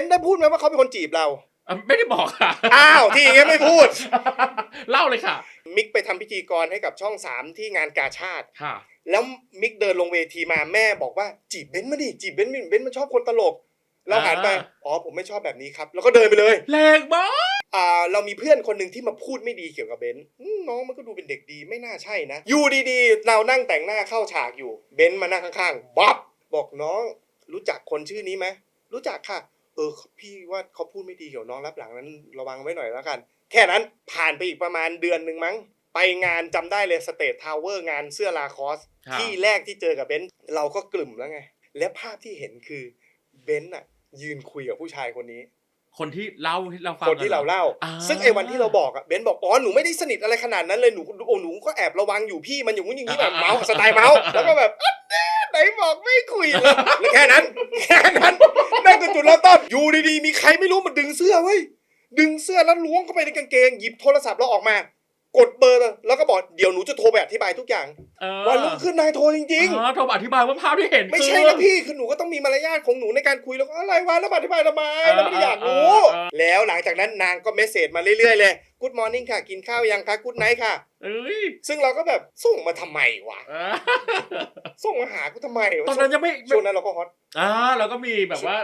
นได้พูดไหมว่าเขาเป็นคนจีบเรา อะไม่ได้บอกค่ะ อ้าวที่อย่างเงี้ยไม่พูด เล่าเลยค่ะ มิกไปทำพิธีกรให้กับช่องสามที่งานกาชาติ ค่ะ แล้วมิกเดินลงเวทีมาแม่บอกว่าจีบเบนซ์มาดิจีบเบนซ์เบนซ์มันชอบคนตลก เราหันไปอ่า อ๋อผมไม่ชอบแบบนี้ครับ แล้วก็เดินไปเลย แรงมากอ่าเรามีเพื่อนคนหนึ่งที่มาพูดไม่ดีเกี่ยวกับเบนซ์อืมน้องมันก็ดูเป็นเด็กดีไม่น่าใช่นะ อยู่ดีๆ เรานั่งแต่งหน้าเข้าฉากอยู่ เบนซ์มานั่งข้างๆบ๊อบบอกน้อง รู้จักคนชื่อนี้ไหมรู้จักค่ะ เออพี่ว่าเขาพูดไม่ดีเกี่ยวน้องรับหลังนั้น ระวังไว้หน่อยแล้วกัน แค่นั้นผ่านไปอีกประมาณเดือนหนึ่งมั้ง ไปงานจำได้เลยสเตททาวเวอร์งานเสื้อลาคอสครับที่แรกที่เจอกับเบนซ์เราก็กลุ่มแล้วไง และภาพที่เห็นคือเบนซ์อะยืนคุยกับผู้ชายคนนี้ คนที่เล่าให้เราฟังคนที่เราหอเล่าอ่า ซึ่งไอ้วันที่เราบอกอะเบนซ์บอกอ๋อหนูไม่ได้สนิทอะไรขนาดนั้นเลยหนูโอ้หนูก็แอบระวังอยู่พี่มันอย่างงู้นอย่างนี้แบบเมาส์สไตล์เมาส์แล้วก็แบบอันแน่ไหนบอกไม่คุยเลยแล้วแค่นั้นแค่นั้น นั่นคือจุดเริ่มต้นอยู่ดีๆ มีใครไม่รู้มันดึงเสื้อเว้ย ดึงเสื้อแล้วล้วงเข้าไปในกางเกง หยิบโทรศัพท์เราออกมา กดเบอร์แล้วก็บอกเดี๋ยวหนูจะโทรไปอธิบายทุกอย่างเออวันรุ่งขึ้นนายโทรจริง อ๋อโทรมาอธิบายว่าภาพที่เห็นๆ ไม่ใช่คือนะพี่คือหนูก็ต้องมีมารยาทของหนูในการคุยแล้วก็อะไรวะแล้วมาอธิบายทำไมเราไม่ได้อยากรู้ เออเออเออ แล้วหลังจากนั้นนางก็เมสเซจมาเรื่อยๆเลย Good morning ค่ะกินข้าวยังคะ Good night ค่ะ เอ้ยซึ่งเราก็แบบส่งมาทำไมวะ เออส่งมาหากูทำไมวะตอนนั้นยังไม่ช่วงนั้นเราก็ฮอต อ่าเราก็มีแบบว่า